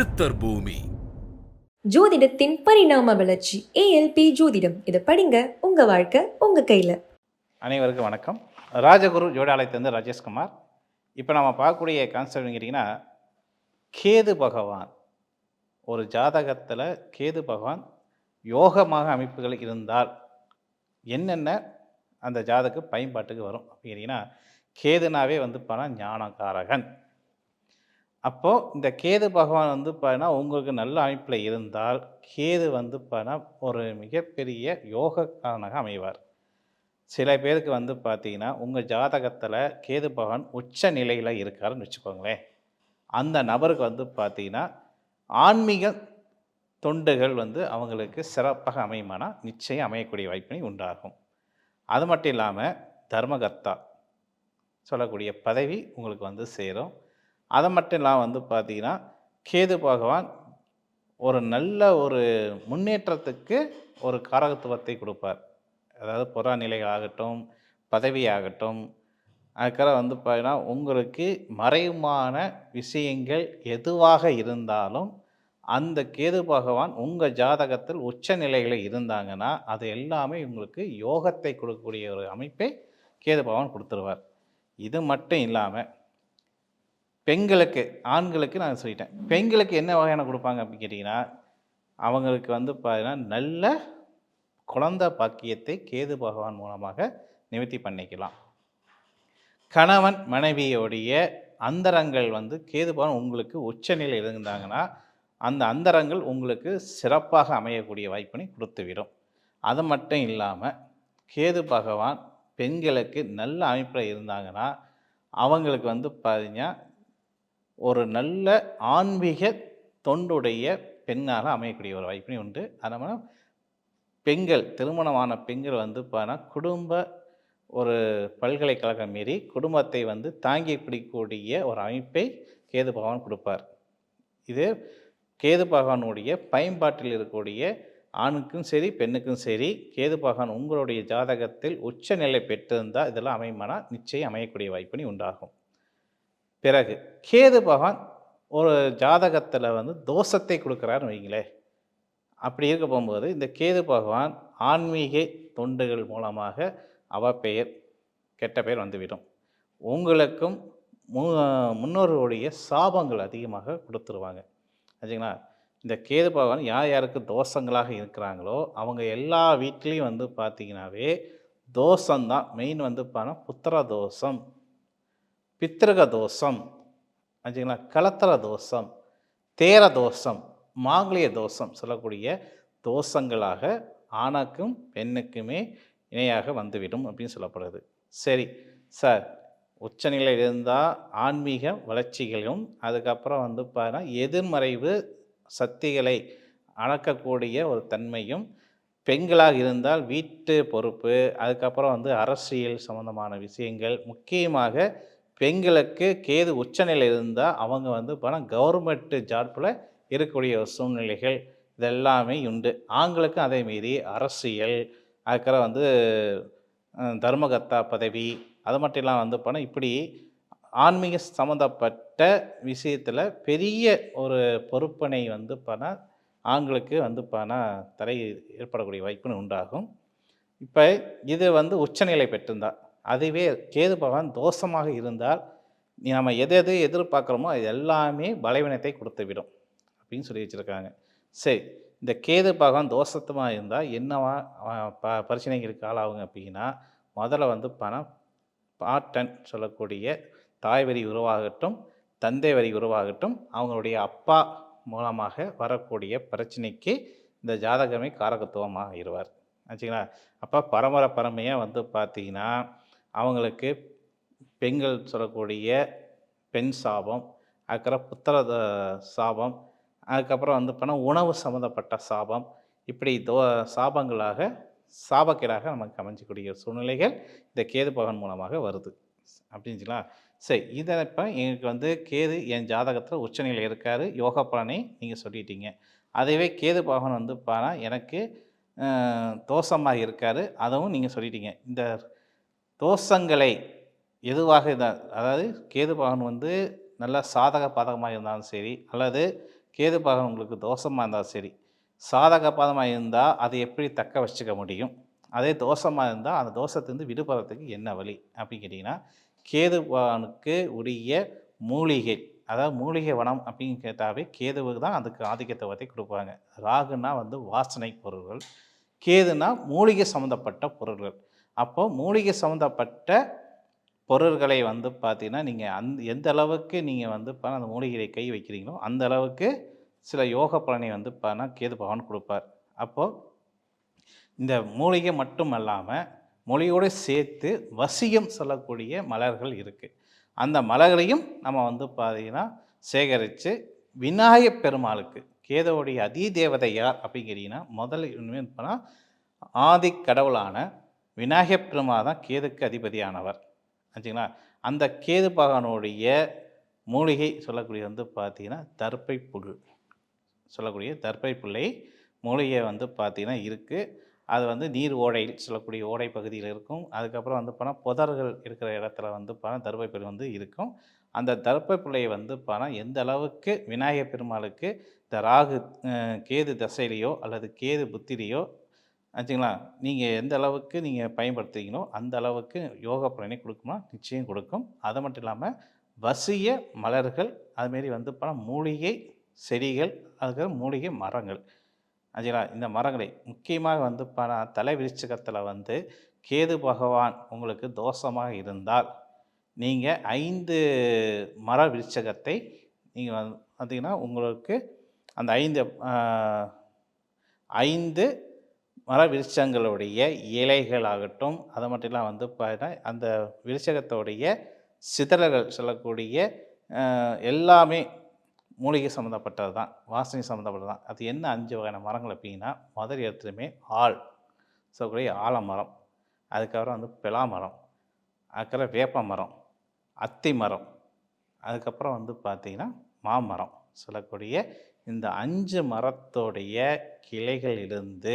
சித்தர் பூமி. ஜோதிடத்தின் பரிணாம வளர்ச்சி ஏஎல்பி ஜோதிடம். இதை படிங்க உங்க வாழ்க்கை உங்க கையில. அனைவருக்கும் வணக்கம். ராஜகுரு ஜோடாலயத்திலிருந்து ராஜேஷ்குமார். இப்போ நம்ம பார்க்கக்கூடிய கான்செப்ட் கேட்டிங்கன்னா கேது பகவான். ஒரு ஜாதகத்தில் கேது பகவான் யோகமாக அமைப்புகள் இருந்தால் என்னென்ன அந்த ஜாதக பயன்பாட்டுக்கு வரும் அப்படின்னா கேதுனாவே வந்து பார்த்தா ஞானகாரகன் அப்போது இந்த கேது பகவான் வந்து பார்த்தீங்கன்னா உங்களுக்கு நல்ல அமைப்பில் இருந்தால் கேது வந்து பார்த்தீங்கன்னா ஒரு மிகப்பெரிய யோகக்காரனாக அமைவார். சில பேருக்கு வந்து பார்த்தீங்கன்னா உங்கள் ஜாதகத்தில் கேது பகவான் உச்ச நிலையில் இருக்காருன்னு வச்சுக்கோங்களேன். அந்த நபருக்கு வந்து பார்த்தீங்கன்னா ஆன்மீக தொண்டுகள் வந்து அவங்களுக்கு சிறப்பாக அமையுமானா நிச்சயம் அமையக்கூடிய வாய்ப்பினை உண்டாகும். அது மட்டும் இல்லாமல் தர்மகர்த்தா சொல்லக்கூடிய பதவி உங்களுக்கு வந்து சேரும். அதை மட்டும் இல்லாமல் வந்து பார்த்தீங்கன்னா கேது பகவான் ஒரு நல்ல ஒரு முன்னேற்றத்துக்கு ஒரு காரகத்துவத்தை கொடுப்பார். அதாவது புறநிலை ஆகட்டும் பதவி ஆகட்டும் அதுக்கப்புறம் வந்து பார்த்தீங்கன்னா உங்களுக்கு மறைமுகமான விஷயங்கள் எதுவாக இருந்தாலும் அந்த கேது பகவான் உங்கள் ஜாதகத்தில் உச்ச நிலையில் இருந்தாங்கன்னா அது எல்லாமே உங்களுக்கு யோகத்தை கொடுக்கக்கூடிய ஒரு அமைப்பை கேது பகவான் கொடுத்துருவார். இது மட்டும் இல்லாமல் பெண்களுக்கு ஆண்களுக்கு நான் சொல்லிட்டேன். பெண்களுக்கு என்ன வகையான கொடுப்பாங்க அப்படின்னு கேட்டிங்கன்னா அவங்களுக்கு வந்து பார்த்தீங்கன்னா நல்ல குழந்தை பாக்கியத்தை கேது பகவான் மூலமாக நிவர்த்தி பண்ணிக்கலாம். கணவன் மனைவியோடைய அந்தரங்கள் வந்து கேது பகவான் உங்களுக்கு உச்சநிலை இருந்தாங்கன்னா அந்த அந்தரங்கள் உங்களுக்கு சிறப்பாக அமையக்கூடிய வாய்ப்பினை கொடுத்துவிடும். அது மட்டும் இல்லாமல் கேது பகவான் பெண்களுக்கு நல்ல அமைப்பில் இருந்தாங்கன்னா அவங்களுக்கு வந்து பார்த்தீங்கன்னா ஒரு நல்ல ஆன்மீக தொண்டுடைய பெண்ணாக அமையக்கூடிய ஒரு வாய்ப்பினை உண்டு. அதனால் பெண்கள் திருமணமான பெண்கள் வந்து பார்த்தா குடும்ப ஒரு பல்கலைக்கழகம் மீறி குடும்பத்தை வந்து தாங்கி பிடிக்கக்கூடிய ஒரு அமைப்பை கேது பகவான் கொடுப்பார். இது கேது பகவானுடைய பயன்பாட்டில் இருக்கக்கூடிய ஆணுக்கும் சரி பெண்ணுக்கும் சரி கேது பகவான் உங்களுடைய ஜாதகத்தில் உச்சநிலை பெற்றிருந்தால் இதெல்லாம் அமையுமானா நிச்சயம் அமையக்கூடிய வாய்ப்பினை உண்டாகும். பிறகு கேது பகவான் ஒரு ஜாதகத்தில் வந்து தோஷத்தை கொடுக்குறாருன்னு வைங்களே அப்படி இருக்க போகும்போது இந்த கேது பகவான் ஆன்மீக தொண்டுகள் மூலமாக அவ பெயர் கெட்ட பெயர் வந்துவிடும். உங்களுக்கும் மு முன்னோர்களுடைய சாபங்கள் அதிகமாக கொடுத்துருவாங்க. சரிங்களா? இந்த கேது பகவான் யார் யாருக்கு தோஷங்களாக இருக்கிறாங்களோ அவங்க எல்லா வீட்லேயும் வந்து பார்த்தீங்கன்னாவே தோஷம்தான். மெயின் வந்து பார்த்தா புத்திர தோஷம் பித்திருக தோஷம் ஆச்சுங்களா கலத்தர தோஷம் தேர தோஷம் மாங்கலிய தோஷம் சொல்லக்கூடிய தோஷங்களாக ஆணுக்கும் பெண்ணுக்குமே இணையாக வந்துவிடும் அப்படின்னு சொல்லப்படுது. சரி சார் உச்சநிலையில் இருந்தால் ஆன்மீக வளர்ச்சிகளும் அதுக்கப்புறம் வந்து பார்த்தா எதிர்மறைவு சக்திகளை அணக்கக்கூடிய ஒரு தன்மையும் பெண்களாக இருந்தால் வீட்டு பொறுப்பு அதுக்கப்புறம் வந்து அரசியல் சம்மந்தமான விஷயங்கள் முக்கியமாக பெண்களுக்கு கேது உச்சநிலை இருந்தால் அவங்க வந்து பணம் கவர்மெண்ட்டு ஜாப்பில் இருக்கக்கூடிய சூழ்நிலைகள் இதெல்லாமே உண்டு. ஆண்களுக்கும் அதே மீறி அரசியல் அதுக்கப்புறம் வந்து தர்மகத்தா தர்மகர்த்தா பதவி அது மட்டும் இல்லாமல் வந்து பணம் இப்படி ஆன்மீக சம்மந்தப்பட்ட விஷயத்தில் பெரிய ஒரு பொறுப்பினை வந்து பணம் ஆண்களுக்கு வந்து பணம் தடை ஏற்படக்கூடிய வாய்ப்புன்னு உண்டாகும். இப்போ இது வந்து உச்சநிலை பெற்றிருந்தா. அதுவே கேது பகவான் தோஷமாக இருந்தால் நம்ம எது எது எதிர்பார்க்குறோமோ அது எல்லாமே பலவீனத்தை கொடுத்து விடும் அப்படின்னு சொல்லி வச்சுருக்காங்க. சரி இந்த கேது பகவான் தோஷத்தமாக இருந்தால் என்னவா ப பிரச்சனைகளுக்கு ஆளாகுங்க அப்படின்னா முதல்ல வந்து பணம் பாட்டன் சொல்லக்கூடிய தாய் வரி உருவாகட்டும் தந்தை வரி உருவாகட்டும் அவங்களுடைய அப்பா மூலமாக வரக்கூடிய பிரச்சனைக்கு இந்த ஜாதகமே காரகத்துவமாக இருவார் ஆச்சுங்களா? அப்போ பரம்பரை பரமையாக வந்து பார்த்தீங்கன்னா அவங்களுக்கு பெண்கள் சொல்லக்கூடிய பெண் சாபம் அதுக்கப்புறம் புத்திர சாபம் அதுக்கப்புறம் வந்து பண்ணால் உணவு சம்மந்தப்பட்ட சாபம். இப்படி தோ சாபங்களாக சாபக்கேடாக நமக்கு அமைஞ்சக்கூடிய சூழ்நிலைகள் இந்த கேது பகவான் மூலமாக வருது. அப்படின்னுச்சுங்களா சரி இதை இப்போ எங்களுக்கு வந்து கேது என் ஜாதகத்தில் உச்சநிலையில் இருக்கார். யோகா பலனை நீங்கள் சொல்லிட்டீங்க. அதேவே கேது பகவான் வந்து பாரா எனக்கு தோஷமாக இருக்கார். அதுவும் நீங்கள் சொல்லிட்டீங்க. இந்த தோஷங்களை எதுவாக இருந்தால் அதாவது கேது பகவான் வந்து நல்ல சாதக பாதகமாக இருந்தாலும் சரி அல்லது கேது பகவான் உங்களுக்கு தோஷமாக இருந்தாலும் சரி சாதக பாதமாக இருந்தால் அதை எப்படி தக்க வச்சுக்க முடியும்? அதே தோஷமாக இருந்தால் அந்த தோஷத்துலேருந்து விடுபடுறதுக்கு என்ன வழி? அப்படின்னு கேட்டிங்கன்னா கேது பகவானுக்கு உரிய மூலிகை அதாவது மூலிகை வனம் அப்படின்னு கேட்டாவே கேதுவுக்கு தான் அதுக்கு ஆதிக்கத்துவத்தை கொடுப்பாங்க. ராகுனா வந்து வாசனை பொருள்கள் கேதுனா மூலிகை சம்மந்தப்பட்ட பொருள்கள். அப்போது மூலிகை சம்மந்தப்பட்ட பொருள்களை வந்து பார்த்தீங்கன்னா நீங்கள் அந் எந்த அளவுக்கு நீங்கள் வந்து பா அந்த மூலிகையை கை வைக்கிறீங்களோ அந்த அளவுக்கு சில யோக பலனை வந்து பார்த்தா கேது பகவான் கொடுப்பார். அப்போது இந்த மூலிகை மட்டும் அல்லாமல் மொழியோடு சேர்த்து வசியம் சொல்லக்கூடிய மலர்கள் இருக்குது அந்த மலர்களையும் நம்ம வந்து பார்த்தீங்கன்னா சேகரித்து விநாயகப் பெருமாளுக்கு கேதவுடைய அதி தேவதை யார் அப்படிங்கிறீங்கன்னா முதல்ல இனிமே போனால் ஆதி கடவுளான விநாயகப் பெருமா தான் கேதுக்கு அதிபதியானவர். ஆச்சுங்களா அந்த கேது பகவானுடைய மூலிகை சொல்லக்கூடிய வந்து பார்த்தீங்கன்னா தர்ப்பை புல் சொல்லக்கூடிய தர்ப்பை புல்லை மூலிகை வந்து பார்த்திங்கன்னா இருக்குது அது வந்து நீர் ஓடையில் சொல்லக்கூடிய ஓடை பகுதியில் இருக்கும். அதுக்கப்புறம் வந்து போனால் புதர்கள் இருக்கிற இடத்துல வந்து போனால் தர்ப்பை புல் வந்து இருக்கும். அந்த தர்ப்பை பிள்ளையை வந்து போனால் எந்த அளவுக்கு விநாயகர் பெருமாளுக்கு இந்த ராகு கேது தசையிலையோ அல்லது கேது புத்திலையோ ஆச்சுங்களா? நீங்கள் எந்த அளவுக்கு நீங்கள் பயன்படுத்துகிறீங்களோ அந்த அளவுக்கு யோகா பலனை கொடுக்குமா? நிச்சயம் கொடுக்கும். அது மட்டும் இல்லாமல் வசிய மலர்கள் அதுமாரி வந்து பணம் மூலிகை செடிகள் அதுக்கு மூலிகை மரங்கள். ஆச்சுங்களா? இந்த மரங்களை முக்கியமாக வந்து பண தலை விருச்சகத்தில் வந்து கேது பகவான் உங்களுக்கு தோஷமாக இருந்தால் நீங்கள் ஐந்து மர விருச்சகத்தை நீங்கள் வந்து பார்த்தீங்கன்னா உங்களுக்கு அந்த ஐந்து ஐந்து மர விருட்சங்களுடைய இலைகளாகட்டும் அது மட்டும் இல்லாமல் வந்து பார்த்தீங்கன்னா அந்த விருட்சகத்தோடைய சிதறல்கள் சொல்லக்கூடிய எல்லாமே மூலிகை சம்மந்தப்பட்டது தான் வாசனை சம்மந்தப்பட்டது தான் அது என்ன அஞ்சு வகையான மரங்கள் அப்படின்னா முதல் இடத்துலையுமே ஆள் சொல்லக்கூடிய ஆலமரம் அதுக்கப்புறம் வந்து பிலா மரம் அதுக்கப்புறம் வேப்ப மரம் அத்தி மரம் அதுக்கப்புறம் வந்து பார்த்திங்கன்னா மாமரம் சொல்லக்கூடிய இந்த அஞ்சு மரத்தோடைய கிளைகளிலிருந்து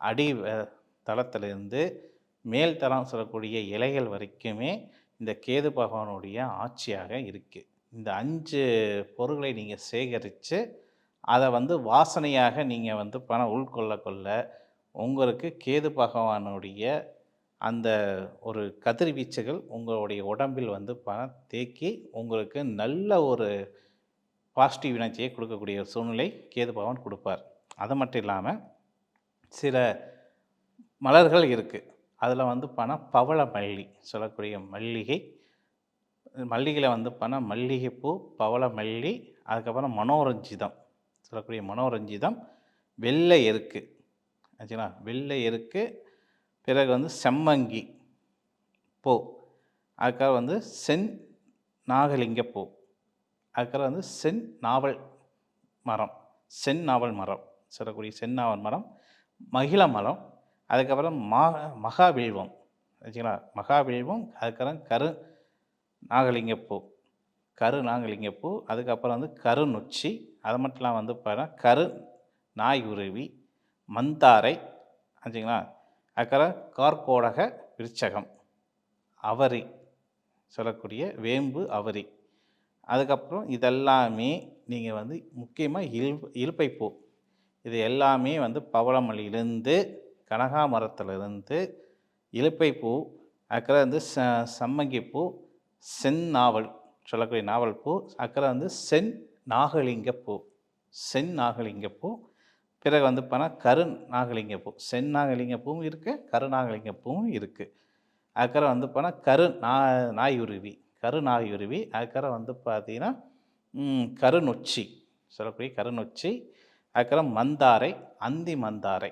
அடி தளத்திலிருந்து மேல் தளம் சொல்லக்கூடிய இலைகள் வரைக்குமே இந்த கேது பகவானுடைய ஆட்சியாக இருக்குது இந்த அஞ்சு பொருள்களை நீங்கள் சேகரித்து அதை வந்து வாசனையாக நீங்கள் வந்து பணம் உள்கொள்ள கொள்ள உங்களுக்கு கேது பகவானுடைய அந்த ஒரு கதிர்வீச்சுகள் உங்களுடைய உடம்பில் வந்து பணம் தேக்கி உங்களுக்கு நல்ல ஒரு பாசிட்டிவ் எனர்ஜியை கொடுக்கக்கூடிய ஒரு சூழ்நிலை கேது பகவான் கொடுப்பார். அது மட்டும் இல்லாமல் சில மலர்கள் இருக்குது அதில் வந்து பணம் பவள மல்லி சொல்லக்கூடிய மல்லிகை. மல்லிகையில் வந்து பணம் மல்லிகைப்பூ பவள மல்லி அதுக்கப்புறம் மனோரஞ்சிதம் சொல்லக்கூடிய மனோரஞ்சிதம். வெள்ளை எருக்கு. ஆச்சுங்களா? வெள்ளை எருக்கு. பிறகு வந்து செம்மங்கி பூ. அதுக்கப்புறம் வந்து சென் நாகலிங்க பூ. அதுக்கப்புறம் வந்து சென் நாவல் மரம். சென் நாவல் மரம் சொல்லக்கூடிய செந்நாவல் மரம். மகிழ மலம் அதுக்கப்புறம் மா மகாவில்வம் வச்சுங்களா மகாவில்வம் அதுக்கப்புறம் கரு நாகலிங்கப்பூ. கரு நாகலிங்கப்பூ அதுக்கப்புறம் வந்து கரு நொச்சி அது மட்டும் இல்லாமல் வந்து பாருங்க கரு நாய் உருவி மந்தாரை ஆச்சுங்களா அதுக்கப்புறம் கார்கோடக விருச்சகம் அவரி சொல்லக்கூடிய வேம்பு அவரி. அதுக்கப்புறம் இதெல்லாமே நீங்கள் வந்து முக்கியமாக இல் இழுப்பைப்பூ இது எல்லாமே வந்து பவளமல்லியிலேருந்து கனகாமரத்துலேருந்து இலுப்பைப்பூ அக்கறை வந்து ச சம்மங்கிப்பூ செந் நாவல் சொல்லக்கூடிய நாவல் பூ அக்கறை வந்து சென் நாகலிங்கப்பூ சென் நாகலிங்கப்பூ பிறகு வந்து பார்த்தா கரு நாகலிங்கப்பூ சென் நாகலிங்கப்பூவும் இருக்குது கரு நாகலிங்கப்பூவும் இருக்குது அக்கறை வந்து பார்த்தா கரு நா நாயுருவி கரு நாயுருவி அக்கறை வந்து பார்த்திங்கன்னா கருநொச்சி சொல்லக்கூடிய கருநொச்சி அதுக்கப்புறம் மந்தாரை அந்தி மந்தாரை.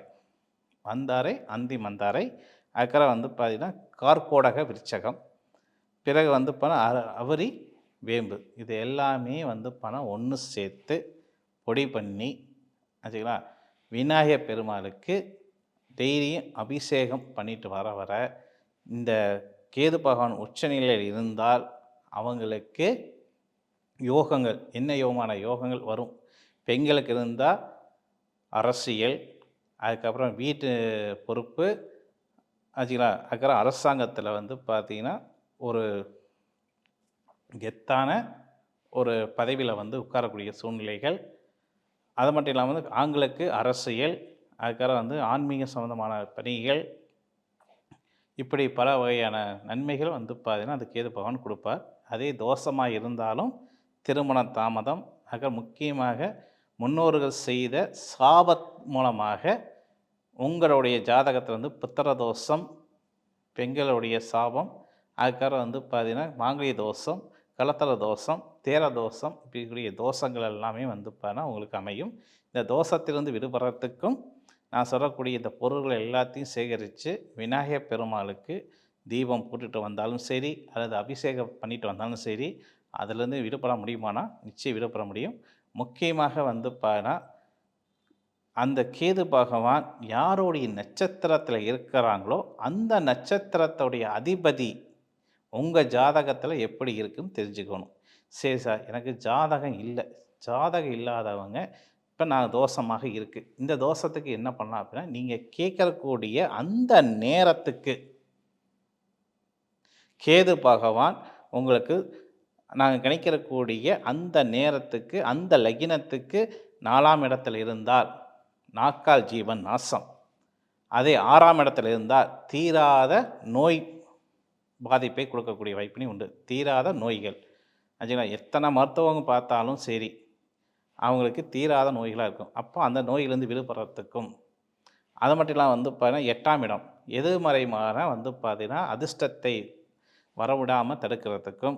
மந்தாரை அந்தி மந்தாரை. அதுக்கப்புறம் வந்து பார்த்திங்கன்னா கார்கோடக விருச்சகம் பிறகு வந்து பணம் அவரி வேம்பு. இது எல்லாமே வந்து பணம் ஒன்று சேர்த்து பொடி பண்ணி ஆச்சுங்களா? விநாயகர் பெருமாளுக்கு டெய்லியும் அபிஷேகம் பண்ணிட்டு வர வர இந்த கேது பகவான் உச்சநிலையில் இருந்தால் அவங்களுக்கு யோகங்கள் என்ன யோகமான யோகங்கள் வரும்? பெண்களுக்கு இருந்தால் அரசியல் அதுக்கப்புறம் வீட்டு பொறுப்பு ஆச்சுங்களா? அதுக்கப்புறம் அரசாங்கத்தில் வந்து பார்த்திங்கன்னா ஒரு கெத்தான ஒரு பதவியில் வந்து உட்காரக்கூடிய சூழ்நிலைகள். அது மட்டும் இல்லாமல் வந்து ஆண்களுக்கு அரசியல் அதுக்கப்புறம் வந்து ஆன்மீக சம்மந்தமான பணிகள். இப்படி பல வகையான நன்மைகள் வந்து பார்த்திங்கன்னா அதுக்கு ஏது பகவான் கொடுப்பார். அதே தோஷமாக இருந்தாலும் திருமண தாமதம் ஆக முக்கியமாக முன்னோர்கள் செய்த சாபத் மூலமாக உங்களுடைய ஜாதகத்தில் வந்து புத்திர தோஷம் பெண்களுடைய சாபம் அதுக்கப்புறம் வந்து பார்த்தீங்கன்னா மாங்கலிய தோஷம் கலத்தர தோஷம் தேர தோஷம் இப்படிக்கூடிய தோஷங்கள் எல்லாமே வந்து பார்த்தீங்கன்னா உங்களுக்கு அமையும். இந்த தோஷத்திலிருந்து விடுபடுறதுக்கும் நான் சொல்லக்கூடிய இந்த பொருள்கள் எல்லாத்தையும் சேகரித்து விநாயகர் பெருமாளுக்கு தீபம் போட்டுட்டு வந்தாலும் சரி அல்லது அபிஷேகம் பண்ணிட்டு வந்தாலும் சரி அதிலேருந்து விடுபட முடியுமானா? நிச்சயம் விடுபட முடியும். முக்கியமாக வந்து பார்த்தா அந்த கேது பகவான் யாருடைய நட்சத்திரத்தில் இருக்கிறாங்களோ அந்த நட்சத்திரத்துடைய அதிபதி உங்கள் ஜாதகத்தில் எப்படி இருக்குன்னு தெரிஞ்சுக்கணும். சரி சார் எனக்கு ஜாதகம் இல்லை. ஜாதகம் இல்லாதவங்க இப்போ நான் தோஷமாக இருக்குது இந்த தோஷத்துக்கு என்ன பண்ணலாம் அப்படின்னா நீங்கள் கேட்கக்கூடிய அந்த நேரத்துக்கு கேது பகவான் உங்களுக்கு நாங்கள் கணிக்கிறக்கூடிய அந்த நேரத்துக்கு அந்த லகினத்துக்கு நாலாம் இடத்துல இருந்தால் நாக்கால் ஜீவன் நாசம். அதே ஆறாம் இடத்துல இருந்தால் தீராத நோய் பாதிப்பை கொடுக்கக்கூடிய வாய்ப்பினை உண்டு. தீராத நோய்கள். ஆச்சுங்களா? எத்தனை மருத்துவங்க பார்த்தாலும் சரி அவங்களுக்கு தீராத நோய்களாக இருக்கும். அப்போ அந்த நோயிலேருந்து விடுபடுறதுக்கும் அது மட்டும் இல்லாமல் வந்து பார்த்தீங்கன்னா எட்டாம் இடம். எதிர்மறைமான வந்து பார்த்தீங்கன்னா அதிர்ஷ்டத்தை வரவிடாமல் தடுக்கிறதுக்கும்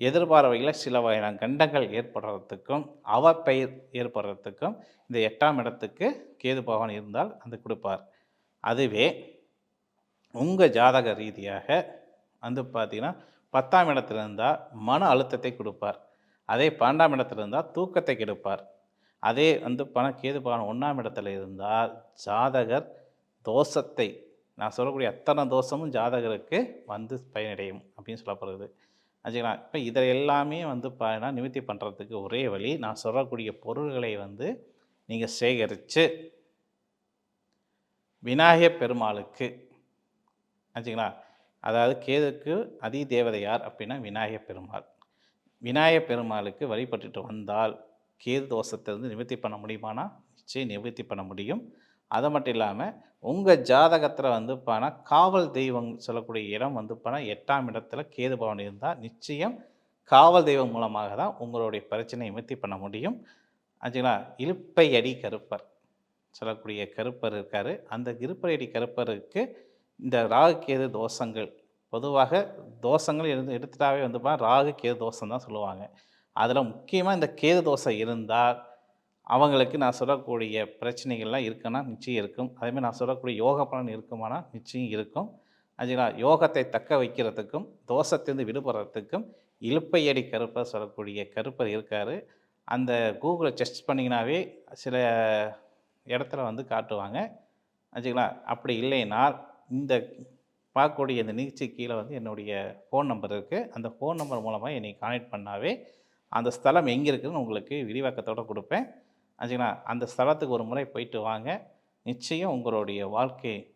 எதிர்பார்வையில் சில வகையான கண்டங்கள் ஏற்படுறதுக்கும் அவப்பெயர் ஏற்படுறதுக்கும் இந்த எட்டாம் இடத்துக்கு கேது பகவான் இருந்தால் அது கொடுப்பார். அதுவே உங்கள் ஜாதக ரீதியாக வந்து பார்த்தீங்கன்னா பத்தாம் இடத்துல இருந்தால் மன அழுத்தத்தை கொடுப்பார். அதே பன்னெண்டாம் இடத்துல இருந்தால் தூக்கத்தை கெடுப்பார். அதே வந்து பண கேது பகவான் ஒன்றாம் இடத்துல இருந்தால் ஜாதகர் தோஷத்தை நான் சொல்லக்கூடிய அத்தனை தோஷமும் ஜாதகருக்கு வந்து பயனடையும் அப்படின்னு சொல்லப்படுறது ஆச்சுங்களா? இப்போ இதை எல்லாமே வந்து பார்த்தீங்கன்னா நிவர்த்தி பண்ணுறதுக்கு ஒரே வழி நான் சொல்லக்கூடிய பொருள்களை வந்து நீங்கள் சேகரித்து விநாயகப் பெருமாளுக்கு ஆச்சுங்களா? அதாவது கேதுக்கு அதி தேவதை யார் அப்படின்னா விநாயகப் பெருமாள். விநாயகப் பெருமாளுக்கு வழிபட்டுட்டு வந்தால் கேது தோஷத்திலிருந்து நிவர்த்தி பண்ண முடியுமானா? நிச்சயம் நிவர்த்தி பண்ண முடியும். அது மட்டும் இல்லாமல் உங்கள் ஜாதகத்தில் வந்து பானா காவல் தெய்வம் சொல்லக்கூடிய இடம் வந்து பானா எட்டாம் இடத்துல கேது பவன் இருந்தால் நிச்சயம் காவல் தெய்வம் மூலமாக தான் உங்களுடைய பிரச்சனையை நிவர்த்தி பண்ண முடியும். ஆச்சுங்களா? இழுப்பை அடி கருப்பர் சொல்லக்கூடிய கருப்பர் இருக்கார். அந்த இருப்பை அடி கருப்பருக்கு இந்த ராகு கேது தோஷங்கள் பொதுவாக தோஷங்கள் இருந்து எடுத்துட்டாவே வந்து பார்த்தா ராகு கேது தோஷம் தான் சொல்லுவாங்க. அதில் முக்கியமாக இந்த கேது தோஷம் இருந்தால் அவங்களுக்கு நான் சொல்லக்கூடிய பிரச்சனைகள்லாம் இருக்குன்னா நிச்சயம் இருக்கும். அதேமாதிரி நான் சொல்லக்கூடிய யோக பலன் இருக்குமானா நிச்சயம் இருக்கும். அதுங்களா யோகத்தை தக்க வைக்கிறதுக்கும் தோஷத்திலிருந்து விடுபடுறதுக்கும் இழுப்பையடி கருப்பர் சொல்லக்கூடிய கருப்பர் இருக்கார். அந்த கூகுளில் செஸ்ட் பண்ணிங்கனாவே சில இடத்துல வந்து காட்டுவாங்க. ஆச்சுங்களா அப்படி இல்லைனால் இந்த பார்க்கக்கூடிய இந்த நிகழ்ச்சி கீழே வந்து என்னுடைய ஃபோன் நம்பர் இருக்குது அந்த ஃபோன் நம்பர் மூலமாக என்னை கான்டெக்ட் பண்ணாவே அந்த ஸ்தலம் எங்கே இருக்குதுன்னு உங்களுக்கு விரிவாக்கத்தோடு கொடுப்பேன். ஆச்சுங்களா? அந்த ஸ்தலத்துக்கு ஒரு முறை போயிட்டு வாங்க. நிச்சயம் உங்களுடைய வாழ்க்கை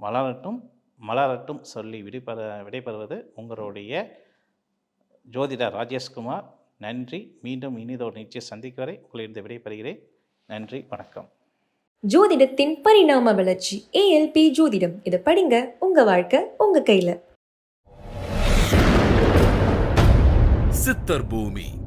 வளரட்டும் மலரட்டும் சொல்லி விடைபெற விடைபெறுவது உங்களுடைய ஜோதிடர் ராஜேஷ்குமார். நன்றி. மீண்டும் இனிதொரு நிச்சயம் சந்திக்கும் வரை உங்களிடம் விடைபெறுகிறேன். நன்றி. வணக்கம். ஜோதிடத்தின் பரிணாம வளர்ச்சி ஏஎல்பி ஜோதிடம். இதை படிங்க. உங்க வாழ்க்கை உங்க கையில. சித்தர் பூமி.